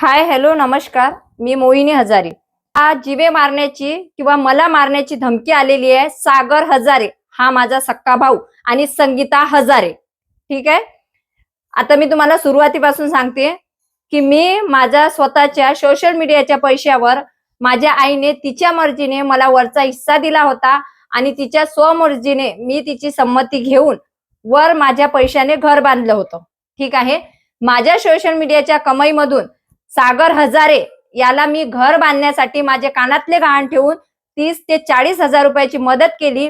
Hi hello नमस्कार. मी मोहिनी हजारे. आज जिवे मारण्याची किंवा मला मारण्याची धमकी आलेली आहे सागर हजारे. हा माझा सक्का भाऊ आणि संगीता हजारे. ठीक आहे? आता मी तुम्हाला सुरुवातीपासून सांगते की मी माझ्या स्वतःच्या सोशल मीडियाच्या पैशावर माझ्या आईने तिच्या मर्जीने मला वरचा हिस्सा दिला होता आणि तिच्या स्वमर्जीने मी तिची संमती घेऊन वर माझ्या पैशाने घर बांधलं होतं. ठीक आहे? माझ्या सोशल मीडियाच्या कमाईमधून सागर हजारे याला मी घर बांधण्यासाठी माझे कानातले गहाण ठेवून तीस ते चाळीस हजार रुपयाची मदत केली.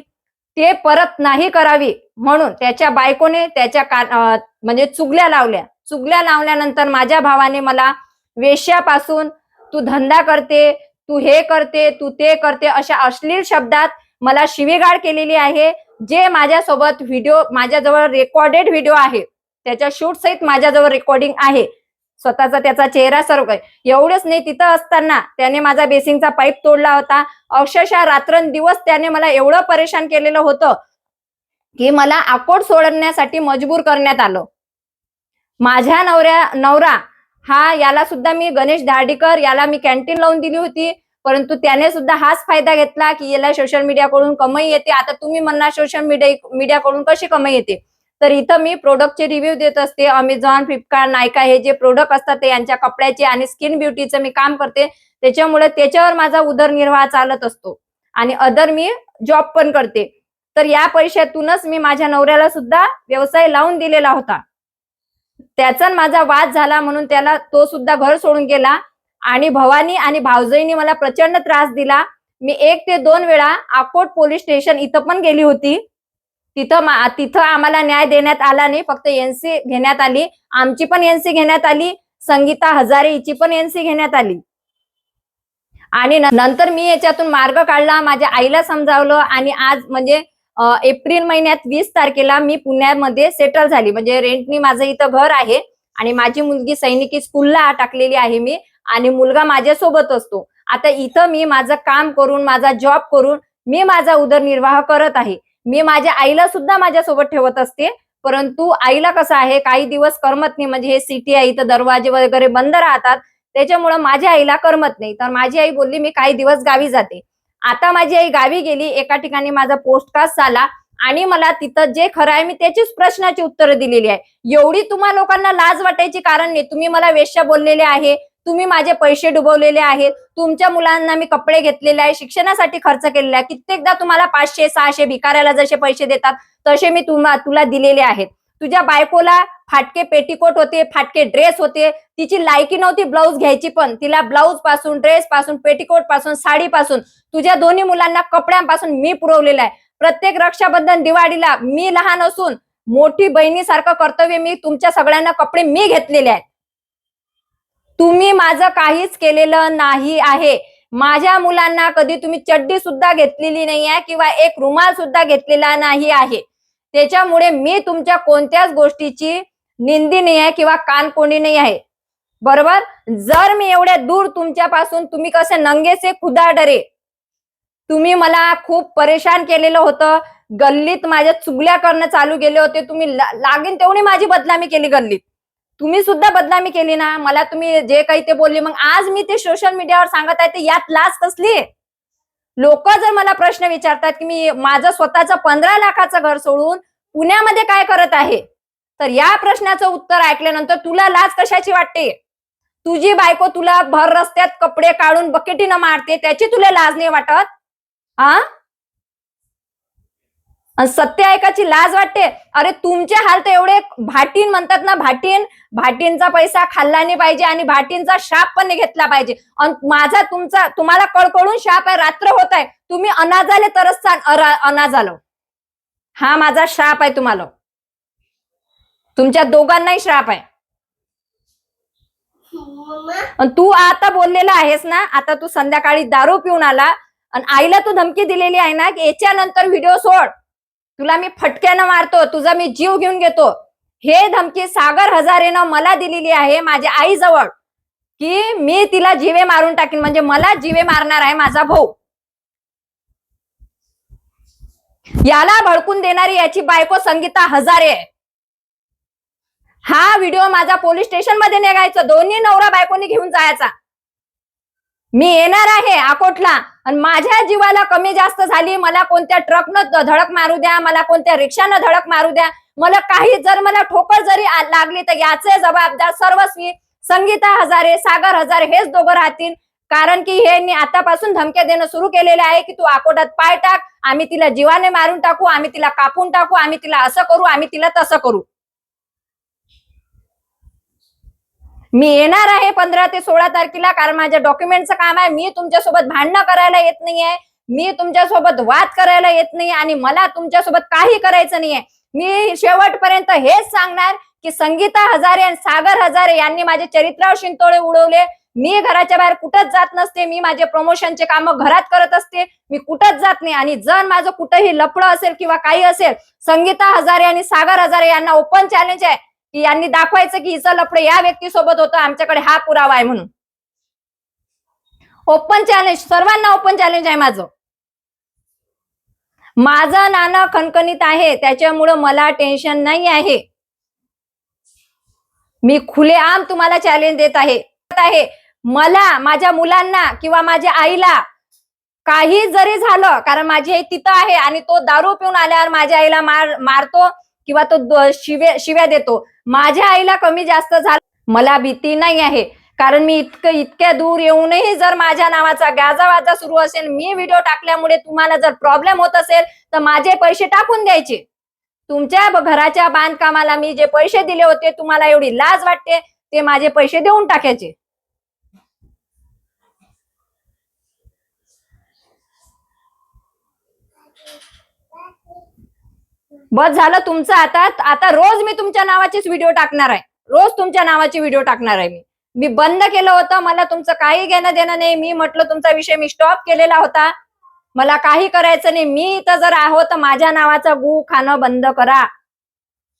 ते परत नाही करावी म्हणून त्याच्या बायकोने त्याच्या का म्हणजे चुगल्या लावल्या. चुगल्या लावल्यानंतर माझ्या भावाने मला वेश्यापासून तू धंदा करते तू हे करते तू ते करते अशा अश्लील शब्दात मला शिवीगाळ केलेली आहे. जे माझ्यासोबत व्हिडिओ माझ्याजवळ रेकॉर्डेड व्हिडिओ आहे त्याच्या शूट सहित माझ्याजवळ रेकॉर्डिंग आहे. स्वतःचा त्याचा चेहरा सर्व काही. एवढंच नाही तिथं असताना त्याने माझा बेसिंगचा पाईप तोडला होता. अक्षरशः रात्रंदिवस त्याने मला एवढं परेशान केलेलं होतं की मला अकोट सोडण्यासाठी मजबूर करण्यात आलं. माझ्या नवऱ्या नवरा हा याला सुद्धा मी गणेश धार्डीकर याला मी कॅन्टीन लावून दिली होती. परंतु त्याने सुद्धा हाच फायदा घेतला की याला सोशल मीडियाकडून कमाई येते. आता तुम्ही म्हणणार सोशल मीडिया मीडियाकडून कशी कमाई येते? तर इथं मी प्रोडक्टचे रिव्ह्यू देत असते. अमेझॉन फ्लिपकार्ट नायका हे जे प्रोडक्ट असतात ते यांच्या कपड्याचे आणि स्किन ब्युटीचं मी काम करते. त्याच्यामुळे त्याच्यावर माझा उदरनिर्वाह चालत असतो. आणि अदर मी जॉब पण करते. तर या पैशातूनच मी माझ्या नवऱ्याला सुद्धा व्यवसाय लावून दिलेला होता. त्याचा माझा वाद झाला म्हणून त्याला तो सुद्धा घर सोडून गेला. आणि भवानी आणि भावजईनी मला प्रचंड त्रास दिला. मी एक ते दोन वेळा अकोट पोलीस स्टेशन इथं पण गेली होती. तिथं तिथं आम्हाला न्याय देण्यात आला नाही. फक्त एनसी घेण्यात आली. आमची पण एनसी घेण्यात आली. संगीता हजारे हिची पण एनसी घेण्यात आली. आणि नंतर मी याच्यातून मार्ग काढला. माझ्या आईला समजावलं आणि आज म्हणजे एप्रिल महिन्यात वीस तारखेला मी पुण्यामध्ये सेटल झाली. म्हणजे रेंटनी माझं इथं घर आहे. आणि माझी मुलगी सैनिकी स्कूलला टाकलेली आहे मी. आणि मुलगा माझ्यासोबत असतो. आता इथं मी माझं काम करून माझा जॉब करून मी माझा उदरनिर्वाह करत आहे. मी माझ्या आईला सुद्धा माझ्यासोबत ठेवत असते. परंतु आईला कसं आहे काही दिवस करमत नाही. म्हणजे हे सिटी आहे इथं दरवाजे वगैरे बंद राहतात. त्याच्यामुळं माझ्या आईला करमत नाही. तर माझी आई बोलली मी काही दिवस गावी जाते. आता माझी आई गावी गेली. एका ठिकाणी माझा पोस्टकास्ट झाला. आणि मला तिथं जे खरं आहे मी त्याचीच प्रश्नाची उत्तरं दिलेली आहे. एवढी तुम्हा लोकांना लाज वाटायची कारण नाही. तुम्ही मला वेश्या बोललेले आहे. तुम्ही माझे पैसे डुबवलेले आहेत तुमच्या मुलांना मी कपडे घेतलेले आहे शिक्षणासाठी खर्च केलेला आहे कित्येकदा तुम्हाला पाचशे सहाशे भिकाऱ्याला जसे पैसे देतात तसे मी तुम्हा तुला दिलेले आहेत. तुझ्या बायकोला फाटके पेटीकोट होते फाटके ड्रेस होते तिची लायकी नव्हती ब्लाऊज घ्यायची पण तिला ब्लाऊजपासून ड्रेस पासून पेटीकोटपासून साडी पासून तुझ्या दोन्ही मुलांना कपड्यांपासून मी पुरवलेला आहे. प्रत्येक रक्षाबंधन दिवाळीला मी लहान असून मोठी बहिणीसारखं कर्तव्य मी तुमच्या सगळ्यांना कपडे मी घेतलेले आहेत. तुम्ही माझं काहीच केलेलं नाही आहे. माझ्या मुलांना कधी तुम्ही चड्डी सुद्धा घेतलेली नाही आहे किंवा एक रुमाल सुद्धा घेतलेला नाही आहे. त्याच्यामुळे मी तुमच्या कोणत्याच गोष्टीची निंदी नाही आहे किंवा कानकोंडी नाही आहे बरोबर? जर मी एवढ्या दूर तुमच्यापासून तुम्ही कसे नंगेसे खुदा डरे तुम्ही मला खूप परेशान केलेलं होतं. गल्लीत माझ्या चुगल्या करणं चालू गेले होते. तुम्ही ला- लागेल तेवढी माझी बदनामी केली गल्लीत. तुम्ही सुद्धा बदनामी केली ना मला तुम्ही जे काही ते बोलले मग आज मी ते सोशल मीडियावर सांगत आहे ते यात लाच कसली? लोक जर मला प्रश्न विचारतात की मी माझं स्वतःचं पंधरा लाखाचं घर सोडून पुण्यामध्ये काय करत आहे? तर या प्रश्नाचं उत्तर ऐकल्यानंतर तुला लाज कशाची वाटते? तुझी बायको तुला भर रस्त्यात कपडे काढून बकेटीनं मारते त्याची तुला लाज नाही वाटत? हा सत्य ऐकाची लाज वाटते. अरे तुमचे हाल तर एवढे भाटीन म्हणतात ना भाटीन. भाटींचा पैसा खाल्ला नाही पाहिजे आणि भाटींचा शाप पण घेतला पाहिजे. अन माझा तुमचा तुम्हाला कळकळून शाप आहे रात्र होत आहे. तुम्ही अनाजाले तरच अनाजालो. हा माझा श्राप आहे तुम्हाला. तुमच्या दोघांनाही श्राप आहे. अन तू आता बोललेला आहेस ना आता तू संध्याकाळी दारू पिऊन आला. आणि आईला तू धमकी दिलेली आहे ना की याच्यानंतर व्हिडिओ सोड. तुला मी फटक्यानं मारतो तुझा मी जीव घेऊन घेतो. हे धमकी सागर हजारेनं मला दिलेली आहे माझ्या आईजवळ की मी तिला जीवे मारून टाकीन. म्हणजे मला जीवे मारणार आहे माझा भाऊ. याला भडकून देणारी याची बायको संगीता हजारे. आहे हा व्हिडिओ माझा पोलीस स्टेशनमध्ये निघायचा. दोन्ही नवरा बायकोनी घेऊन जायचा. मी येणार आहे अकोटला. आणि माझ्या जीवाला कमी जास्त झाली. मला कोणत्या ट्रकनं धडक मारू द्या मला कोणत्या रिक्षानं धडक मारू द्या. मला काही जर मला ठोकर जरी लागली तर याचे जबाबदार सर्वस्वी संगीता हजारे सागर हजारे हेच दोघं राहतील. कारण की हे आतापासून धमक्या देणं सुरू केलेले आहे की तू अकोटात पाय टाक. आम्ही तिला जीवाने मारून टाकू आम्ही तिला कापून टाकू आम्ही तिला असं करू आम्ही तिला तसं करू. मी येणार आहे पंधरा ते सोळा तारखेला कारण माझ्या डॉक्युमेंटचं काम आहे. मी तुमच्यासोबत भांडणं करायला येत नाहीये. मी तुमच्यासोबत वाद करायला येत नाही आणि मला तुमच्यासोबत काही करायचं नाहीये. मी शेवटपर्यंत हेच सांगणार की संगीता हजारे आणि सागर हजारे यांनी माझे चरित्रावर शिंतोळे उडवले. मी घराच्या बाहेर कुठंच जात नसते. मी माझे प्रमोशनचे काम घरात करत असते. मी कुठंच जात नाही. आणि जर माझं कुठंही लफडं असेल किंवा काही असेल संगीता हजारे आणि सागर हजारे यांना ओपन चॅलेंज आहे. की यांनी दाखवायचं की हिचं लफडं या व्यक्तीसोबत होतं आमच्याकडे हा पुरावा आहे म्हणून. ओपन चॅलेंज सर्वांना ओपन चॅलेंज आहे माझं. माझं नाणं खणखणीत आहे त्याच्यामुळं मला टेन्शन नाही आहे. मी खुलेआम तुम्हाला चॅलेंज देत आहे. आहे. मला माझ्या मुलांना किंवा माझ्या आईला काही जरी झालं कारण माझी आई तिथं आहे आणि तो दारू पिऊन आल्यावर माझ्या आईला मार मारतो किंवा तो शिव्या शिव्या देतो. माझ्या आईला कमी जास्त झालं मला भीती नाही आहे. कारण मी इतकं इतक्या दूर येऊनही जर माझ्या नावाचा गाजावाजा सुरू असेल मी व्हिडिओ टाकल्यामुळे तुम्हाला जर प्रॉब्लेम होत असेल तर माझे पैसे टाकून द्यायचे. तुमच्या घराच्या बांधकामाला मी जे पैसे दिले होते तुम्हाला एवढी लाज वाटते ते माझे पैसे देऊन टाकायचे. बस झालं तुमचं आता. आता रोज मी तुमच्या नावाचेच व्हिडिओ टाकणार आहे. रोज तुमच्या नावाचे व्हिडिओ टाकणार आहे मी. मी बंद केलं होतं. मला तुमचं काही घेणं देणं नाही. मी म्हटलं तुमचा विषय मी स्टॉप केलेला होता. मला काही करायचं नाही. मी इथं जर आहो तर माझ्या नावाचा गु खाणं बंद करा.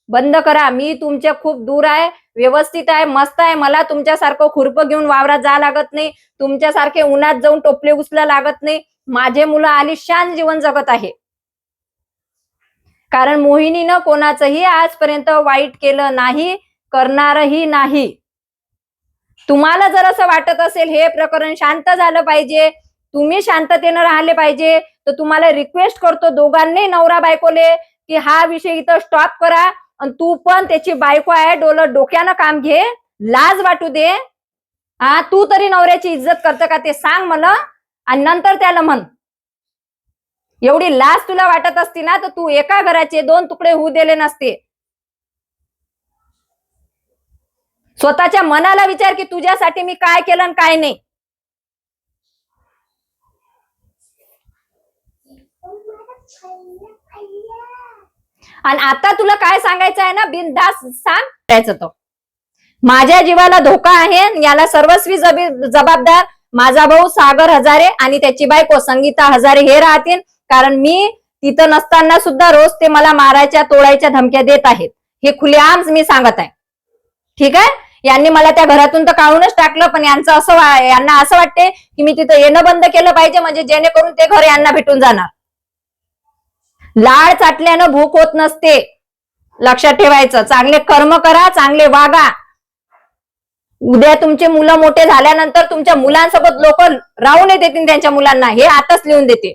बंद करा. मी तुमच्या खूप दूर आहे. व्यवस्थित आहे. मस्त आहे. मला तुमच्यासारखं खुरप घेऊन वावरात जा लागत नाही. तुमच्यासारखे उन्हात जाऊन टोपले उचला लागत नाही. माझे मुलं आलिशान जीवन जगत आहे. कारण मोहिनीनं कोणाचंही आजपर्यंत वाईट केलं नाही करणारही नाही. तुम्हाला जर असं वाटत असेल हे प्रकरण शांत झालं पाहिजे तुम्ही शांततेनं राहिले पाहिजे तर तुम्हाला रिक्वेस्ट करतो दोघांनी नवरा बायकोले की हा विषय इथं स्टॉप करा आणि तू पण त्याची बायको आहे डोलं डोक्यानं काम घे लाज वाटू दे. हा तू तरी नवऱ्याची इज्जत करतं का ते सांग मला आणि नंतर त्याला म्हण. एवढी लाज तुला वाटत असती ना तर तू एका घराचे दोन तुकडे होऊ दिले नसते. स्वतःच्या मनाला विचार की तुझ्यासाठी मी काय केलं आणि काय नाही. आणि आता तुला काय सांगायचं आहे ना बिनदास सांग तो. माझ्या जीवाला धोका आहे याला सर्वस्वी जबी- जबाबदार माझा भाऊ सागर हजारे आणि त्याची बायको संगीता हजारे हे राहतील. कारण मी तिथं नसताना सुद्धा रोज ते मला मारायच्या तोडायच्या धमक्या देत आहेत. हे खुलेआम मी सांगत आहे. ठीक आहे? यांनी मला त्या घरातून तर काढूनच टाकलं पण यांचं असं यांना असं वाटते की मी तिथं येणं बंद केलं पाहिजे म्हणजे जेणेकरून ते घर यांना भेटून जाणार. लाळ चाटल्यानं भूक होत नसते. लक्षात ठेवायचं. चांगले कर्म करा चांगले वागा. उद्या तुमचे मुलं मोठे झाल्यानंतर तुमच्या मुलांसोबत लोक राहून येते त्यांच्या मुलांना. हे आताच लिहून देते.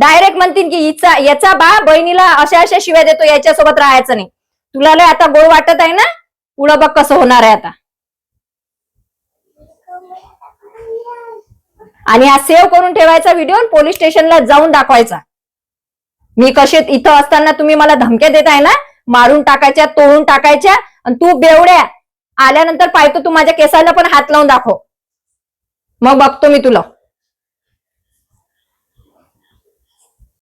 डायरेक्ट म्हणतील की हिचा याचा बा बहिणीला अशा अशा शिव्या देतो याच्यासोबत राहायचं नाही. तुला लय आता गोड वाटत आहे ना? पुढं बघ कसं होणार आहे आता. आणि हा सेव्ह करून ठेवायचा व्हिडिओ पोलीस स्टेशनला जाऊन दाखवायचा. मी कसे इथं असताना तुम्ही मला धमक्या देत आहे ना? मारून टाकायच्या तोडून टाकायच्या आणि तू बेवड्या आल्यानंतर पाहतो तू माझ्या केसाला पण हात लावून दाखव. मग बघतो मी तुला.